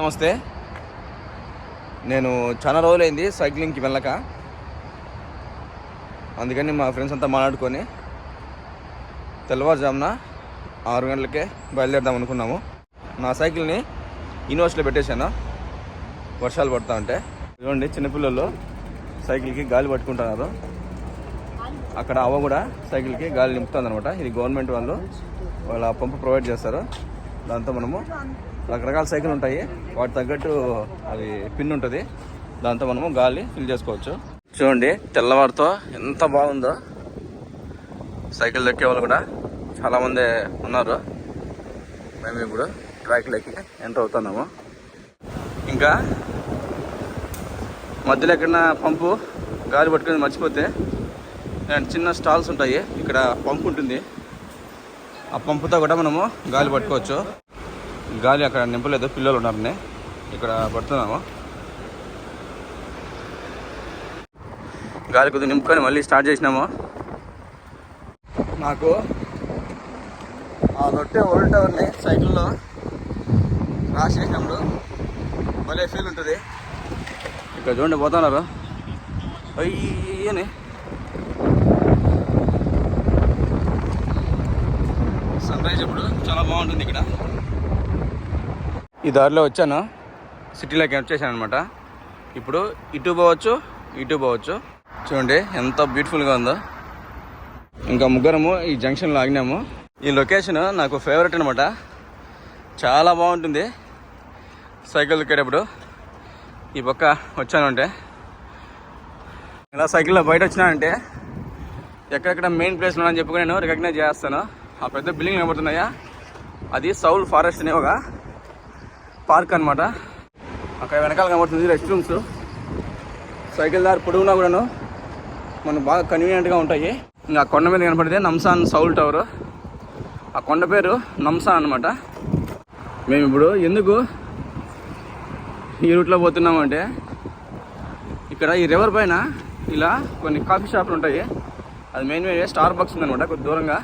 నమస్తే. నేను చాలా రోజులైంది సైక్లింగ్కి వెళ్ళక. అందుకని మా ఫ్రెండ్స్ అంతా మాట్లాడుకొని తెల్లవారుజామున ఆరు గంటలకే బయలుదేరదాం అనుకున్నాము. నా సైకిల్ని యూనివర్సిటీలో పెట్టేశాను. వర్షాలు పడుతూ ఉంటే. చూడండి చిన్నపిల్లలు సైకిల్కి గాలి పట్టుకుంటున్నారు. అక్కడ అవ్వ కూడా సైకిల్కి గాలి నింపుతుంది అనమాట ఇది గవర్నమెంట్ వాళ్ళు వాళ్ళ పంపు ప్రొవైడ్ చేస్తారు. దాంతో మనము రకరకాల సైకిల్ ఉంటాయి. వాటి తగ్గట్టు అది పిన్ ఉంటుంది. దాంతో మనము గాలి ఫిల్ చేసుకోవచ్చు. చూడండి తెల్లవారితో ఎంత బాగుందో. సైకిల్ దొక్కే వాళ్ళు కూడా చాలామంది ఉన్నారు. మేము ఇప్పుడు ట్రాక్లోకి ఎంటర్ అవుతున్నాము. ఇంకా మధ్యలో ఎక్కడన్నా పంపు గాలి పట్టుకుని మర్చిపోతే చిన్న స్టాల్స్ ఉంటాయి. ఇక్కడ పంపు ఉంటుంది. ఆ పంపుతో కూడా మనము గాలి పట్టుకోవచ్చు. గాలి అక్కడ నింపలేదు పిల్లలు ఉన్నారని ఇక్కడ పడుతున్నాము. గాలి కొద్దిగా నింపుకొని మళ్ళీ స్టార్ట్ చేసినాము. నాకు ఆ రొట్టె ఓల్డ్ టవర్ని సైకిల్లో క్రాస్ చేసినప్పుడు భలే ఫీల్ ఉంటుంది. ఇక్కడ చూడండి పోతున్నారు. అయ్యని. సన్ రైజ్ ఇప్పుడు. చాలా బాగుంటుంది ఇక్కడ. ఈ దారిలో వచ్చాను. సిటీలోకి వచ్చేసాను అనమాట ఇప్పుడు ఇటు పోవచ్చు ఇటు పోవచ్చు. చూడండి ఎంత బ్యూటిఫుల్గా ఉందో. ఇంకా ముగ్గురము ఈ జంక్షన్లో ఆగినాము. ఈ లొకేషన్ నాకు ఫేవరెట్ అనమాట చాలా బాగుంటుంది. సైకిల్ ఎక్కేటప్పుడు. ఈ పక్క వచ్చాను అంటే. ఇలా సైకిల్లో బయట వచ్చినానంటే ఎక్కడెక్కడ మెయిన్ ప్లేస్లో అని చెప్పి నేను రికగ్నైజ్ చేస్తాను. ఆ పెద్ద బిల్డింగ్ కనబడుతున్నాయా? అది సౌల్ ఫారెస్ట్ అనే ఒక పార్క్ అనమాట అక్కడ వెనకాల కనబడుతుంది రెస్ట్ రూమ్స్ సైకిల్ దారి పొడుగునా కూడాను మనకు బాగా కన్వీనియంట్గా ఉంటాయి. ఇంకా కొండ మీద కనపడితే నమ్సాన్ సౌల్ టవర్ ఆ కొండ పేరు నమ్సాన్ అనమాట మేము ఇప్పుడు ఎందుకు ఈ రూట్లో పోతున్నామంటే ఇక్కడ ఈ రివర్ పైన ఇలా కొన్ని కాఫీ షాపులు ఉంటాయి. అది మెయిన్ మెయిన్ స్టార్ బాక్స్ ఉందనమాట కొద్ది దూరంగా.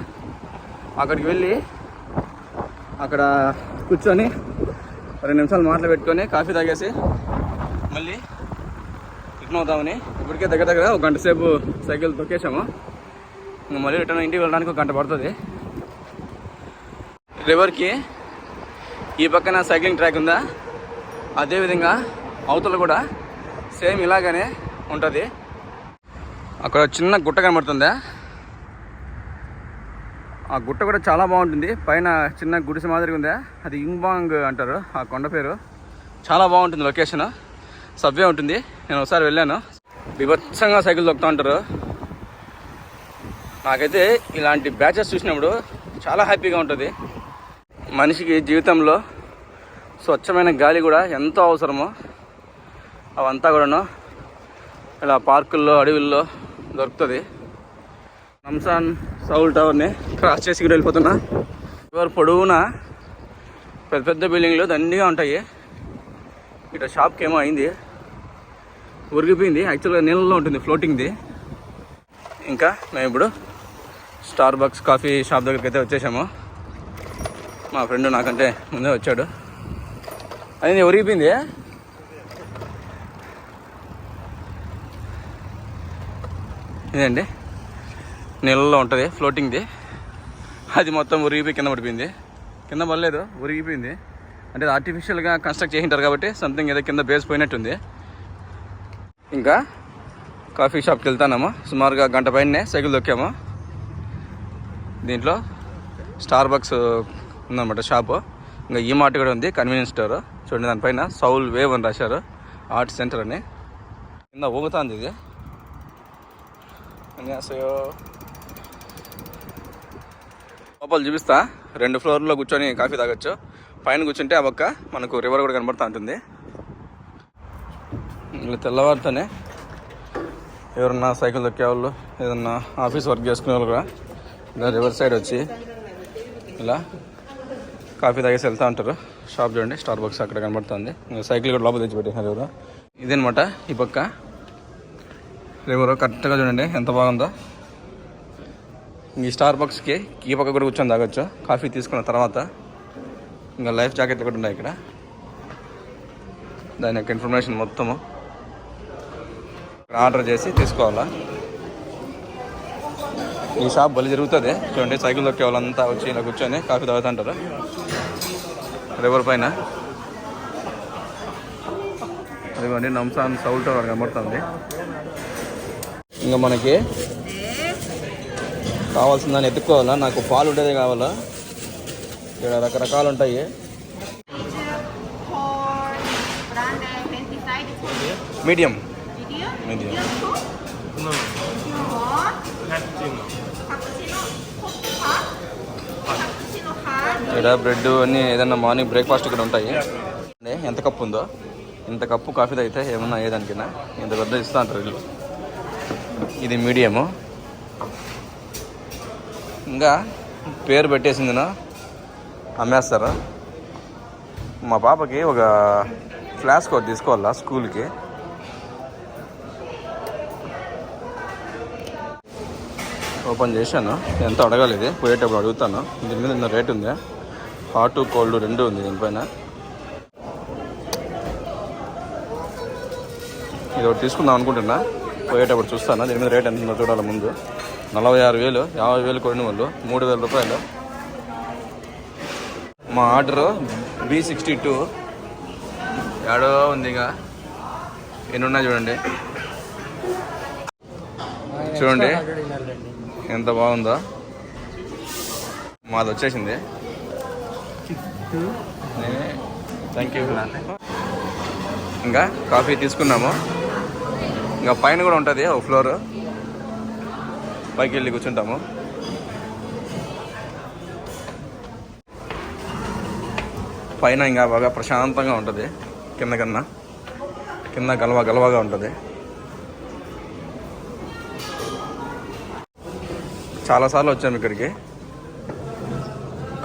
అక్కడికి వెళ్ళి అక్కడ కూర్చొని రెండు నిమిషాలు మాటలు పెట్టుకొని కాఫీ తాగేసి మళ్ళీ రిటర్న్ అవుతామని ఇప్పటికే దగ్గర దగ్గర ఒక గంట సేపు సైకిల్ తొక్కేసాము ఇంకా మళ్ళీ రిటర్న్ ఇంటికి వెళ్ళడానికి ఒక గంట పడుతుంది. రివర్కి ఈ పక్కన సైక్లింగ్ ట్రాక్ ఉందా? అదేవిధంగా అవతల కూడా సేమ్ ఇలాగనే ఉంటుంది. అక్కడ చిన్న గుట్ట కనబడుతుందా? ఆ గుట్ట కూడా చాలా బాగుంటుంది. పైన చిన్న గుడిసె మాదిరిగా ఉందా? అది ఇంబాంగ్ అంటారు. ఆ కొండ పేరు. చాలా బాగుంటుంది లొకేషన్. సబ్వే ఉంటుంది. నేను ఒకసారి వెళ్ళాను. విభత్సంగా సైకిల్ దొక్కుతూ ఉంటారు. నాకైతే ఇలాంటి బ్యాచెస్ చూసినప్పుడు చాలా హ్యాపీగా ఉంటుంది. మనిషికి జీవితంలో స్వచ్ఛమైన గాలి కూడా ఎంతో అవసరమో. అవంతా కూడాను ఇలా పార్కుల్లో అడవుల్లో దొరుకుతుంది. రంసాన్ సౌల్ టవర్ని క్రాస్ చేసి కూడా వెళ్ళిపోతున్నా. ఇవాళ పొడవునా పెద్ద పెద్ద బిల్డింగ్లు దండిగా ఉంటాయి. ఇక్కడ షాప్కి ఏమో అయింది. ఉరిగిపోయింది. యాక్చువల్గా నీళ్ళలో ఉంటుంది ఫ్లోటింగ్ది. ఇంకా మేము ఇప్పుడు స్టార్ బక్స్ కాఫీ షాప్ దగ్గరికి అయితే వచ్చేసాము. మా ఫ్రెండ్ నాకంటే ముందే వచ్చాడు. అది ఉరిగిపోయింది. ఇదండి నీళ్ళలో ఉంటుంది ఫ్లోటింగ్ది అది మొత్తం ఉరిగిపోయి కింద పడిపోయింది. కింద పడలేదు ఉరిగిపోయింది. అంటే అది ఆర్టిఫిషియల్గా కన్స్ట్రక్ట్ చేసింటారు కాబట్టి సంథింగ్ ఏదో కింద బేస్ పోయినట్టుంది. ఇంకా కాఫీ షాప్కి వెళ్తాము సుమారుగా గంట పైనే సైకిల్ దొక్కాము. దీంట్లో స్టార్ బక్స్ ఉందన్నమాట షాపు ఇంకా ఈ మార్ట్ కూడా ఉంది కన్వీనియన్స్ స్టోర్ చూడండి దానిపైన సౌల్ వేవ్ అని రాశారు. ఆర్ట్ సెంటర్ అని. కింద ఊగుతుంది ఇది. అసయో లోపల చూపిస్తా. రెండు ఫ్లోర్లో కూర్చొని కాఫీ తాగొచ్చు. పైన కూర్చుంటే ఆ పక్క మనకు రివర్ కూడా కనబడుతూ ఉంటుంది. ఇలా తెల్లవారితోనే ఎవరన్నా సైకిల్ దొక్కే వాళ్ళు ఏదన్నా ఆఫీస్ వర్క్ చేసుకునే వాళ్ళు కూడా ఇలా రివర్ సైడ్ వచ్చి ఇలా కాఫీ తాగేసి వెళ్తూ ఉంటారు. షాప్ చూడండి స్టార్ బాక్స్ అక్కడ కనబడుతుంది. సైకిల్ కూడా లోపల తెచ్చి పెట్టేసినారు ఎవరు. ఇదనమాట ఈ పక్క. రివర్ కరెక్ట్గా చూడండి ఎంత బాగుందో. ఈ స్టార్ బాక్స్కి ఈ పక్క కూడా కూర్చొని తాగొచ్చు. కాఫీ తీసుకున్న తర్వాత ఇంకా లైఫ్ జాకెట్లు కూడా ఉన్నాయి ఇక్కడ. దాని యొక్క ఇన్ఫర్మేషన్ మొత్తము ఆర్డర్ చేసి తీసుకోవాలా? ఈ షాప్ బలి జరుగుతుంది. చూడండి సైకిల్ దొక్కే వాళ్ళంతా వచ్చి ఇలా కూర్చొని కాఫీ తాగుతుంటారు. రివర్ పైన? అదిగోండి నంసాన్ సౌల్ టవర్ కనబడుతుంది. ఇంకా మనకి కావాల్సిందని ఎత్తుక్కోవాలా? నాకు పాలు ఉండేది కావాలా? ఇక్కడ రకరకాలు ఉంటాయి. మీడియం. మీడియం. ఇక్కడ బ్రెడ్ అన్నీ ఏదన్నా మార్నింగ్ బ్రేక్ఫాస్ట్ ఇక్కడ ఉంటాయి. అంటే ఎంత కప్పు ఉందో? ఇంత కప్పు కాఫీ తాగితే ఏమన్నా ఏదానికైనా ఇంత పెద్ద ఇస్తా అంటారు వీళ్ళు. ఇది మీడియము. ఇంకా పేరు పెట్టేసిందినా అమ్మేస్తారు? మా పాపకి ఒక ఫ్లాస్క్ ఒకటి తీసుకోవాలా స్కూల్కి? ఓపెన్ చేశాను. ఎంత అడగాలి ఇది? పోయేటప్పుడు అడుగుతాను. దీని మీద ఎంత రేట్ ఉంది? హాట్ కోల్డ్ రెండు ఉంది దీనిపైన. ఇది ఒకటి తీసుకుందాం అనుకుంటున్నా. పోయేటప్పుడు చూస్తాను. దీని మీద రేట్ ఎంత ఉందో చూడాలి ముందు. నలభై ఆరు వేలు యాభై వేలు కొడిన వాళ్ళు మూడు వేల రూపాయలు. మా ఆర్డరు బి సిక్స్టీ టూ. ఏడో ఉంది ఇక ఎన్ని ఉన్నాయి చూడండి. చూడండి. ఎంత బాగుందో. మాది వచ్చేసింది. థ్యాంక్ యూ ఇంకా కాఫీ తీసుకున్నాము. ఇంకా పైన కూడా ఉంటుంది ఒక ఫ్లోర్. పైకి వెళ్ళి కూర్చుంటాము. పైన ఇంకా బాగా ప్రశాంతంగా ఉంటుంది. కింద కన్నా. కింద గలవా గలవగా ఉంటుంది. చాలాసార్లు వచ్చాము ఇక్కడికి.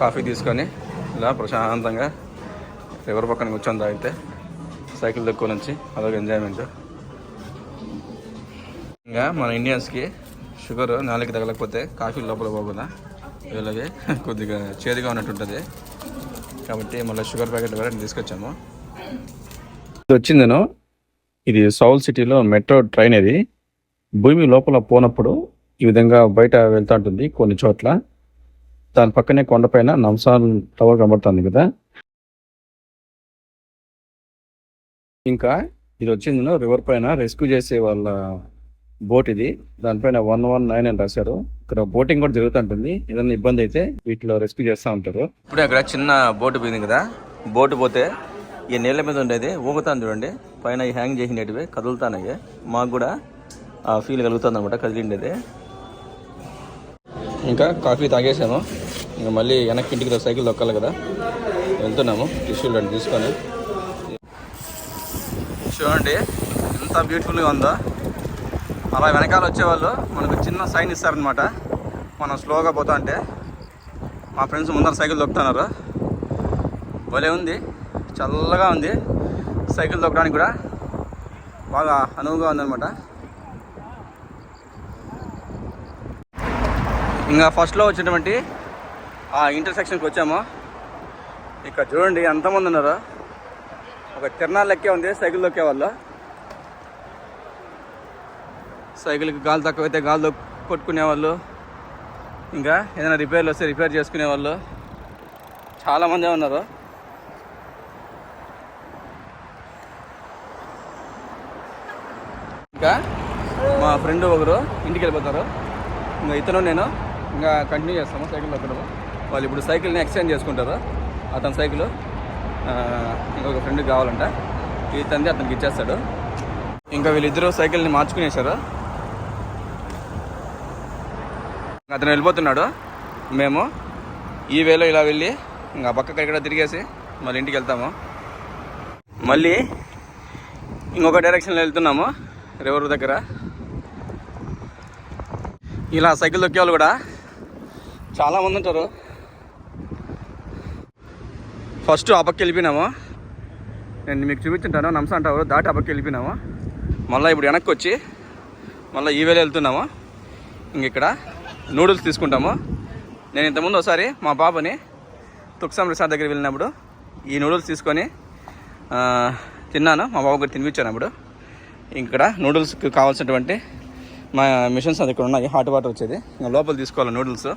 కాఫీ తీసుకొని ఇలా ప్రశాంతంగా రివర్ పక్కన కూర్చొని తాగితే సైకిల్ దక్కువ నుంచి అదొక ఎంజాయ్మెంట్ ఇంకా మన ఇండియన్స్కి షుగర్ నాలుగు తగలకపోతే కాఫీ లోపల పోకుండా వీళ్ళకి కొద్దిగా చేదుగా ఉన్నట్టుంటుంది. కాబట్టి మళ్ళీ షుగర్ ప్యాకెట్ కూడా తీసుకొచ్చాము. ఇది వచ్చిందను. ఇది సౌల్ సిటీలో మెట్రో ట్రైన్ ఇది. భూమి లోపల పోనప్పుడు ఈ విధంగా బయట వెళ్తా ఉంటుంది కొన్ని చోట్ల. దాని పక్కనే కొండపైన నంసాన్ టవర్ కనబడుతుంది కదా. ఇంకా ఇది వచ్చింది రివర్ పైన రెస్క్యూ చేసే వాళ్ళ బోట్ ఇది. దానిపైన వన్ వన్ నైన్ అని రాశారు. ఇక్కడ బోటింగ్ కూడా జరుగుతుంటుంది. ఏదైనా ఇబ్బంది అయితే వీటిలో రెస్క్యూ చేస్తూ ఉంటారు. ఇప్పుడు అక్కడ చిన్న బోటు పోయింది కదా. బోటు పోతే ఈ నీళ్ళ మీద ఉండేది ఊగుతాను చూడండి. పైన ఈ హ్యాంగ్ చేసినవి కదులుతానయ్యి మాకు కూడా ఆ ఫీల్ కలుగుతుంది అనమాట కదిలిండేది. ఇంకా కాఫీ తాగేసాము. ఇంకా మళ్ళీ వెనక్కి ఇంటికి సైకిల్ దొక్కాలి కదా. వెళ్తున్నాము టిష్యూలు రెండు తీసుకొని. చూడండి ఎంత బ్యూటిఫుల్గా ఉందో. అలా వెనకాల వచ్చేవాళ్ళు మనకు చిన్న సైన్ ఇస్తారనమాట మనం స్లోగా పోతా అంటే మా ఫ్రెండ్స్ ముందర సైకిల్ దొక్కుతున్నారు. భలే ఉంది. చల్లగా ఉంది. సైకిల్ దొక్కడానికి కూడా బాగా అనువుగా ఉందనమాట ఇంకా ఫస్ట్లో వచ్చినటువంటి ఆ ఇంటర్సెక్షన్కి వచ్చాము. ఇక్కడ చూడండి ఎంతమంది ఉన్నారు. ఒక తిరణాలు లెక్కే ఉంది సైకిల్ దొక్కే వాళ్ళు సైకిల్కి గాలి తక్కువైతే గాలి కొట్టుకునేవాళ్ళు. కొట్టుకునే వాళ్ళు ఇంకా ఏదైనా రిపేర్లు వస్తే రిపేర్ చేసుకునే వాళ్ళు చాలామందే ఉన్నారు. ఇంకా మా ఫ్రెండ్ ఒకరు ఇంటికి వెళ్ళిపోతారు. ఇంకా ఇతను నేను ఇంకా కంటిన్యూ చేస్తాము సైకిల్ దొక్కడం వాళ్ళు ఇప్పుడు సైకిల్ని ఎక్స్చేంజ్ చేసుకుంటారు. అతని సైకిల్ ఇంకొక ఫ్రెండ్కి కావాలంట. ఇతంది అతనికి ఇచ్చేస్తాడు. ఇంకా వీళ్ళిద్దరూ సైకిల్ని మార్చుకునేసారు అతను వెళ్ళిపోతున్నాడు. మేము ఈ వేలో ఇలా వెళ్ళి ఇంకా పక్కకి ఇక్కడ తిరిగేసి మళ్ళీ ఇంటికి వెళ్తాము. మళ్ళీ ఇంకొక డైరెక్షన్లో వెళ్తున్నాము రివర్ దగ్గర. ఇలా సైకిల్ దొక్కే వాళ్ళు కూడా చాలామంది ఉంటారు. ఫస్ట్ ఆ పక్క వెళ్ళిపోయినాము. నేను మీకు చూపించుంటాను నమ్స అంటారు దాటి ఆ పక్క వెళ్ళిపోయినాము. మళ్ళీ ఇప్పుడు వెనక్కి వచ్చి మళ్ళీ ఈ వేళ వెళ్తున్నాము. ఇంక ఇక్కడ నూడిల్స్ తీసుకుంటాము. నేను ఇంతకుముందు ఒకసారి మా పాపని తుక్సాం రిసార్ట్ దగ్గర వెళ్ళినప్పుడు ఈ నూడిల్స్ తీసుకొని తిన్నాను. మా బాబు గారు తినిపించాను అప్పుడు. ఇక్కడ నూడిల్స్కి కావాల్సినటువంటి మా మిషన్స్ అది ఇక్కడ ఉన్నాయి. హాట్ వాటర్ వచ్చేది. ఇంకా లోపల తీసుకోవాలి నూడిల్స్.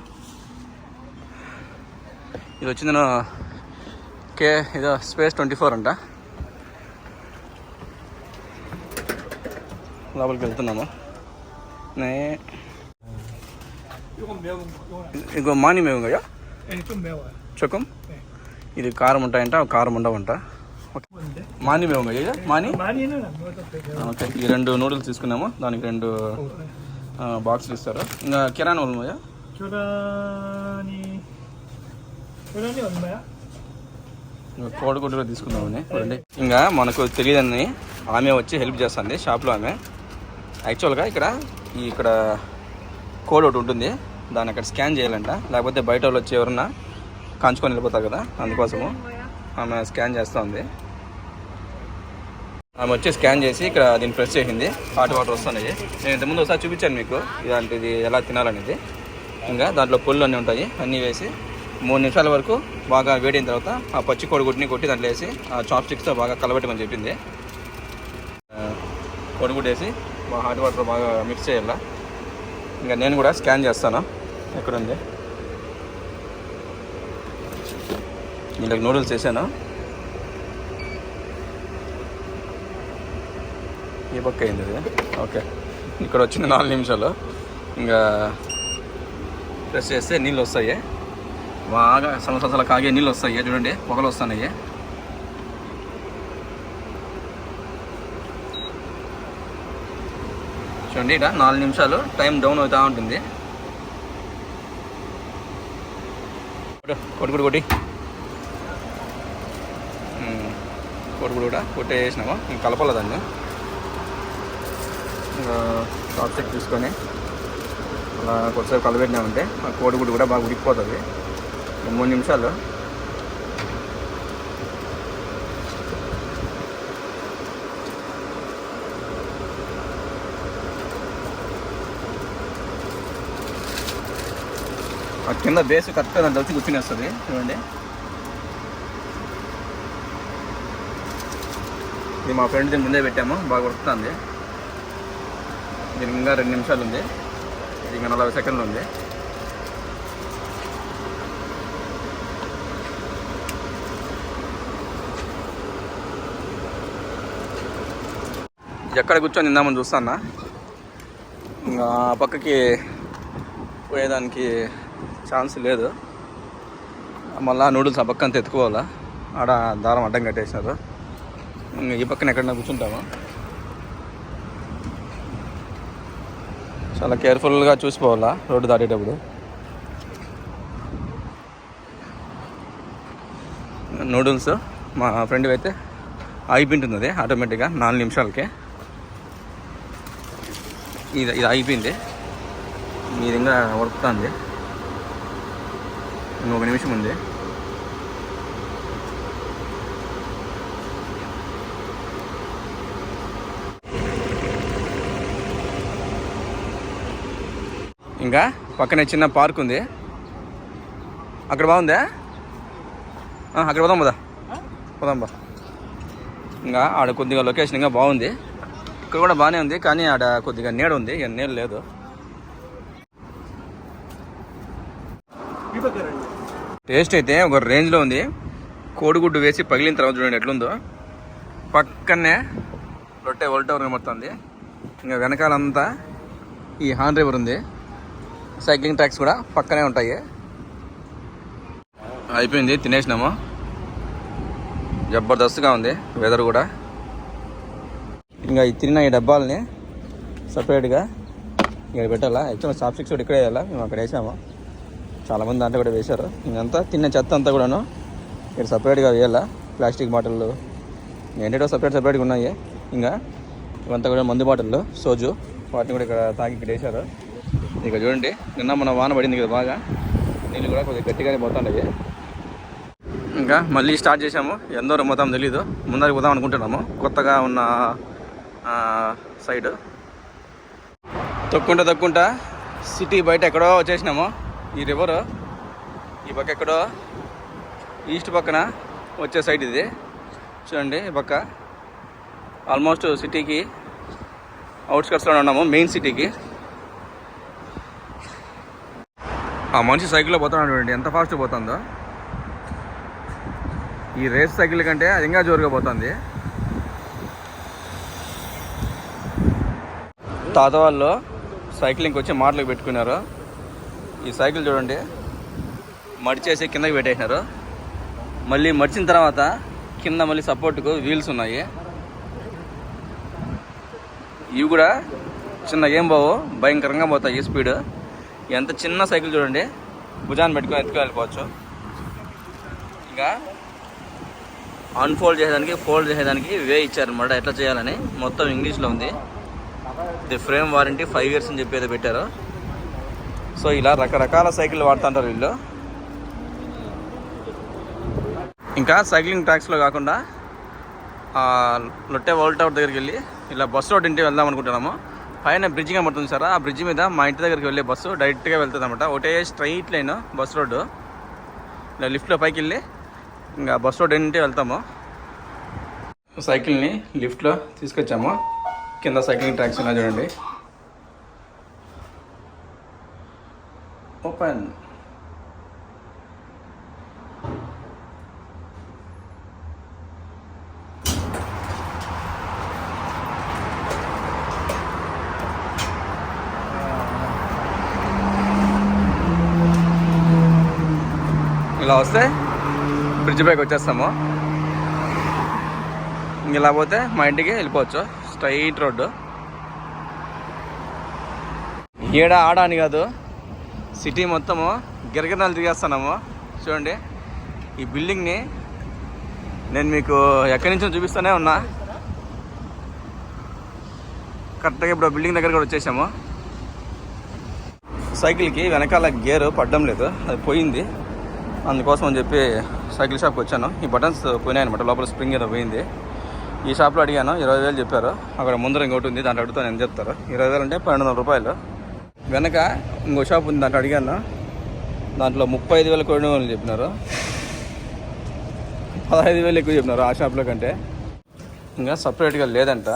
ఇది వచ్చింది నేను కే ఇదో స్పేస్ ట్వంటీ ఫోర్ అంట. లోపలికి వెళ్తున్నాము. నే 이건 매운 거, 이건 ఇంకో మాని మేము కదా 예, 좀 매워요. చొక్కం ఇది కారం ఉంటాయంట అవి కారం ఉండవంట 뭔데? మాని మేము కదా మాని 많이는 안 먹어도 되죠. ఓకే ఈ రెండు నూడిల్స్ తీసుకున్నాము దానికి రెండు బాక్సులు ఇస్తారు ఇంకా కిరాణా ఉన్నాయి 계란이 계란이 얼마야? కోడిగుడ్డులో తీసుకుందామని చూడండి ఇంకా మనకు తెలియదని ఆమె వచ్చి హెల్ప్ చేస్తుంది షాప్లో ఆమె యాక్చువల్గా ఇక్కడ ఈ ఇక్కడ కోడ్ ఒకటి ఉంటుంది. దాన్ని అక్కడ స్కాన్ చేయాలంట. లేకపోతే బయట వాళ్ళు వచ్చి ఎవరన్నా కాంచుకొని వెళ్ళిపోతారు కదా అందుకోసము ఆమె స్కాన్ చేస్తూ ఉంది ఆమె వచ్చి స్కాన్ చేసి ఇక్కడ దీన్ని ప్రెస్ చేసింది. హాట్ వాటర్ వస్తున్నాయి. నేను ఇంతకుముందు ఒకసారి చూపించాను మీకు ఇలాంటిది ఎలా తినాలనేది. ఇంకా దాంట్లో పుల్లు అన్నీ ఉంటాయి. అన్నీ వేసి మూడు నిమిషాల వరకు బాగా వేడిన తర్వాత ఆ పచ్చి కోడిగుడ్ని కొట్టి దాంట్లో వేసి ఆ చాప్ స్టిక్స్తో బాగా కలబెట్టమని చెప్పింది. ఆ, కోడిగుడ్డు వేసి హాట్ వాటర్ బాగా మిక్స్ చేయాలా. ఇంకా నేను కూడా స్కాన్ చేస్తాను? ఎక్కడుంది? దీంట్లోకి నూడిల్స్ వేసాను? ఏ పక్క అయింది ఇది? ఓకే. ఇక్కడ వచ్చింది నాలుగు నిమిషాలు. ఇంకా ప్రెస్ చేస్తే నీళ్ళు వస్తాయి. బాగా సంవత్సరాల కాగే నీళ్ళు వస్తాయి. చూడండి పొగలు వస్తున్నాయి. చూడండి ఇక్కడ నాలుగు నిమిషాలు టైం డౌన్ అవుతూ ఉంటుంది. కొట్టుకుడు కొట్టి కొడుకుడు కూడా కొట్టేసినాము. ఇంకా కలపాలి దాన్ని? చాప్ స్టిక్ తీసుకొని అలా కొద్దిసేపు కలపెట్టినామంటే ఆ కోడిగుడు కూడా బాగా ఉడికిపోతుంది. మూడు నిమిషాలు కింద బేస్ కరెక్ట్గా దాంట్లో వచ్చి కూర్చునేస్తుంది చూడండి. ఇది మా ఫ్రెండ్ దీన్ని ముందే పెట్టాము. బాగా వస్తుంది దీని ఇంకా రెండు నిమిషాలు ఉంది. ఇది ఇంకా నలభై సెకండ్లు ఉంది. ఎక్కడ కూర్చొని తిందామని చూస్తానా ఇంకా ఆ పక్కకి పోయేదానికి ఛాన్స్ లేదు. మళ్ళీ నూడిల్స్ ఆ పక్కన తెత్తుకోవాలా? ఎత్తుకోవాలా ఆడ దారం అడ్డం కట్టేసినారు. ఈ పక్కన ఎక్కడైనా కూర్చుంటాము? చాలా కేర్ఫుల్గా చూసిపోవాలా రోడ్డు దాటేటప్పుడు? నూడిల్స్ మా ఫ్రెండ్ అయితే అయిపోయింటుంది అది ఆటోమేటిక్గా నాలుగు నిమిషాలకే. ఇది ఇది అయిపోయింది మీ ఇంకా ఉడుకుతుంది. ఇంకొక నిమిషం ఉంది ఇంకా పక్కనే చిన్న పార్క్ ఉంది. అక్కడ బాగుందా? అక్కడ పోదాం పోదా. పోదాం బా ఇంకా ఆడ కొద్దిగా లొకేషన్ ఇంకా బాగుంది. ఇక్కడ కూడా బాగానే ఉంది కానీ ఆడ కొద్దిగా నీడ ఉంది ఇక నీళ్ళు లేదు. టేస్ట్ అయితే ఒక రేంజ్లో ఉంది. కోడిగుడ్డు వేసి పగిలిన తర్వాత చూడండి ఎట్లుందో. పక్కనే రొట్టె వోల్టవర్ కనబడుతుంది. ఇంకా వెనకాలంతా ఈ హాన్ రివర్ ఉంది. సైక్లింగ్ ట్రాక్స్ కూడా పక్కనే ఉంటాయి. అయిపోయింది తినేసినాము. జబర్దస్త్గా ఉంది వెదర్ కూడా. ఇంకా ఈ తిన్న ఈ డబ్బాలని సపరేట్గా ఇక్కడ పెట్టాలా? యాక్చువల్గా సాఫ్ సిక్స్ కూడా ఇక్కడే వేయాలా? మేము అక్కడ వేసాము. చాలామంది దాంట్లో కూడా వేశారు. ఇంకంతా తిన్న చెత్త అంతా కూడాను ఇక్కడ సపరేట్గా వేయాలా? ప్లాస్టిక్ బాటిళ్ళు ఏంటో సపరేట్ సపరేట్గా ఉన్నాయి. ఇంకా ఇవంతా కూడా మందు బాటిళ్ళు సోజు. వాటిని కూడా ఇక్కడ తాగి ఇక్కడ వేశారు. ఇక చూడండి నిన్న మన వాన పడింది కదా బాగా. నీళ్ళు కూడా కొద్దిగా గట్టిగానే పోతుండవి ఇంకా మళ్ళీ స్టార్ట్ చేసాము ఎందరో పోతాం తెలీదు. ముందరికి పోదాం అనుకుంటున్నాము. కొత్తగా ఉన్న సైడు సైడ్. తొక్కుంటా తొక్కుంటా సిటీ బయట ఎక్కడో వచ్చేసినాము. ఈ రివర్ ఈ పక్క ఎక్కడో ఈస్ట్ పక్కన వచ్చే సైడ్ ఇది. చూడండి ఈ పక్క ఆల్మోస్ట్ సిటీకి అవుట్స్కట్స్లో ఉన్నాము మెయిన్ సిటీకి ఆ మనిషి సైకిల్లో పోతున్నాడు చూడండి ఎంత ఫాస్ట్ పోతుందో. ఈ రేస్ సైకిల్ కంటే అది ఇంకా జోరుగా పోతుంది. తాత వాళ్ళు సైక్లింగ్కి వచ్చి మాటలకు పెట్టుకున్నారు. ఈ సైకిల్ చూడండి. మడిచేసి కిందకి పెట్టేసినారు. మళ్ళీ మడిచిన తర్వాత కింద మళ్ళీ సపోర్ట్కు వీల్స్ ఉన్నాయి. ఇవి కూడా చిన్న ఏం బావు భయంకరంగా పోతాయి స్పీడ్. ఎంత చిన్న సైకిల్ చూడండి. భుజాన్ని పెట్టుకొని ఎత్తుకు వెళ్ళిపోవచ్చు ఇంకా అన్ఫోల్డ్ చేసేదానికి ఫోల్డ్ చేసేదానికి వే ఇచ్చారనమాట ఎట్లా చేయాలని. మొత్తం ఇంగ్లీష్లో ఉంది. ఇది ఫ్రేమ్ వారంటీ ఫైవ్ ఇయర్స్ అని చెప్పి ఏదో పెట్టారు. సో ఇలా రకరకాల సైకిల్ వాడుతుంటారు వీళ్ళు. ఇంకా సైక్లింగ్ ట్రాక్స్లో కాకుండా లొట్టే వరల్డ్ టవర్ దగ్గరికి వెళ్ళి ఇలా బస్ రోడ్ ఇంటికి వెళ్దాం అనుకుంటున్నాము. పైన బ్రిడ్జ్ కనబడుతుంది సార్. ఆ బ్రిడ్జ్ మీద మా ఇంటి దగ్గరికి వెళ్ళే బస్సు డైరెక్ట్గా వెళ్తుంది అనమాట ఒకటే స్ట్రైట్ లైన్ బస్ రోడ్డు. ఇలా లిఫ్ట్లో పైకి వెళ్ళి ఇంకా బస్ రోడ్ ఇంటికి వెళ్తాము. సైకిల్ని లిఫ్ట్లో తీసుకొచ్చాము. కింద సైక్లింగ్ ట్రాక్స్ ఉన్నాయి చూడండి. Open uh. ఇలా వస్తే బ్రిడ్జ్ పైకి వచ్చేస్తాము. ఇలా పోతే మా ఇంటికి వెళ్ళిపోవచ్చు. స్ట్రైట్ రోడ్డు ఈడ ఆడ అని కాదు. సిటీ మొత్తము గిరగిరలు తిరిగేస్తున్నాము. చూడండి. ఈ బిల్డింగ్ని నేను మీకు ఎక్కడి నుంచో చూపిస్తూనే ఉన్నా. కరెక్ట్గా ఇప్పుడు ఆ బిల్డింగ్ దగ్గర కూడా వచ్చేసాము. సైకిల్కి వెనకాల గేర్ పడడం లేదు. అది పోయింది. అందుకోసం అని చెప్పి సైకిల్ షాప్కి వచ్చాను. ఈ బటన్స్ పోయినాయి అనమాట లోపల స్ప్రింగ్ ఏదో పోయింది. ఈ షాప్లో అడిగాను. ఇరవై వేలు చెప్పారు. అక్కడ ముందర ఇంకోటి ఉంది. దాంట్లో అడుగుతాను. ఎంత చెప్తారు? ఇరవై వేలు అంటే పన్నెండు వందల రూపాయలు. వెనక ఇంకో షాప్ ఉంది దాంట్లో అడిగాను. దాంట్లో ముప్పై ఐదు వేలు కొడిన వాళ్ళు చెప్పినారు. పదహైదు వేలు ఎక్కువ చెప్పినారు ఆ షాప్లో కంటే. ఇంకా సపరేట్గా లేదంట.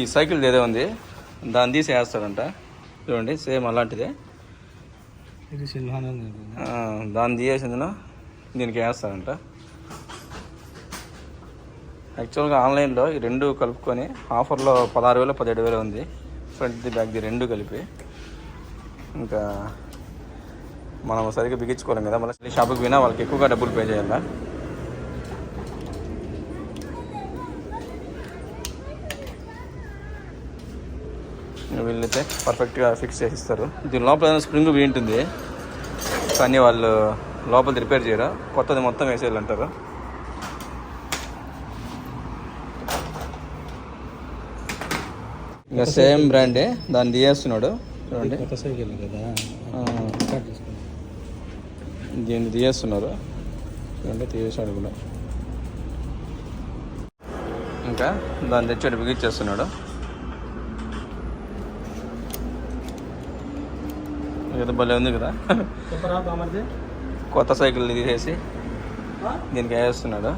ఈ సైకిల్ ఏదో ఉంది దాన్ని తీసి వేస్తాడంట చూడండి సేమ్ అలాంటిదే. దాన్ని తీసేసిందిన దీనికి వేస్తారంట. యాక్చువల్గా ఆన్లైన్లో ఈ రెండు కలుపుకొని ఆఫర్లో పదహారు వేలు పదిహేడు వేలు ఉంది. ఫ్రంట్ది బ్యాక్ది రెండు కలిపి. ఇంకా మనం సరిగ్గా బిగించుకోలేం కదా మళ్ళీ షాప్కి పోయినా వాళ్ళకి ఎక్కువగా డబ్బులు పే చేయాలా? వీళ్ళైతే పర్ఫెక్ట్గా ఫిక్స్ చేసి ఇస్తారు దీని లోపల స్ప్రింగ్ పోయి ఉంటుంది. కానీ వాళ్ళు లోపల రిపేర్ చేయరు? కొత్తది మొత్తం వేసేయాలంటారు? ఇంకా సేమ్ బ్రాండే దాన్ని తీయేస్తున్నాడు కొత్త సైకిల్ కదా. దీన్ని తీయేస్తున్నారు చూడండి తీసేసాడు కూడా ఇంకా దాన్ని తెచ్చాడు బిగించేస్తున్నాడు ఏదో భలే ఉంది కదా. కొత్త సైకిల్ తీసేసి దీనికి వేస్తున్నాడు.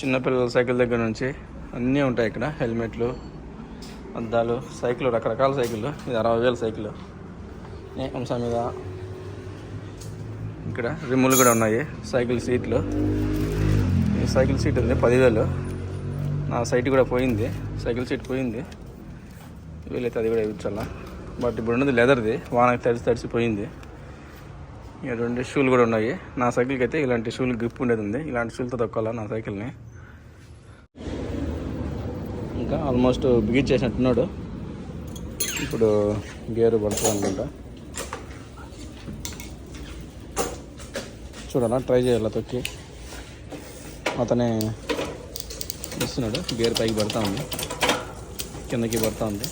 చిన్నపిల్లల సైకిల్ దగ్గర నుంచి అన్నీ ఉంటాయి ఇక్కడ హెల్మెట్లు. అద్దాలు సైకిల్ రకరకాల సైకిల్ ఇది అరవై వేల సైకిల్ ఏ అంశం మీద? ఇక్కడ రిమ్ములు కూడా ఉన్నాయి సైకిల్ సీట్లు. ఈ సైకిల్ సీట్ ఉంది పదివేలు. నా సైట్ కూడా పోయింది సైకిల్ సీట్ పోయింది. వీలైతే అది కూడా ఇవ్వచ్చల్లా. బట్ ఇప్పుడు ఉన్నది లెదర్ది వానకి తడిసి తడిసి పోయింది. ఇక రెండు షూలు కూడా ఉన్నాయి. నా సైకిల్కి అయితే ఇలాంటి షూలు గ్రిప్ ఉండేది ఉంది. ఇలాంటి షూలతో తొక్కాల నా సైకిల్ని? ఇంకా ఆల్మోస్ట్ బిగించేసినట్టున్నాడు ఇప్పుడు గేరు పడుతుంది అనుకుంటా. చూడాలా ట్రై చేయాలా తొక్కి. అతనే ఇస్తున్నాడు గేర్ పైకి పడతా ఉంది. కిందకి పడతా ఉంది.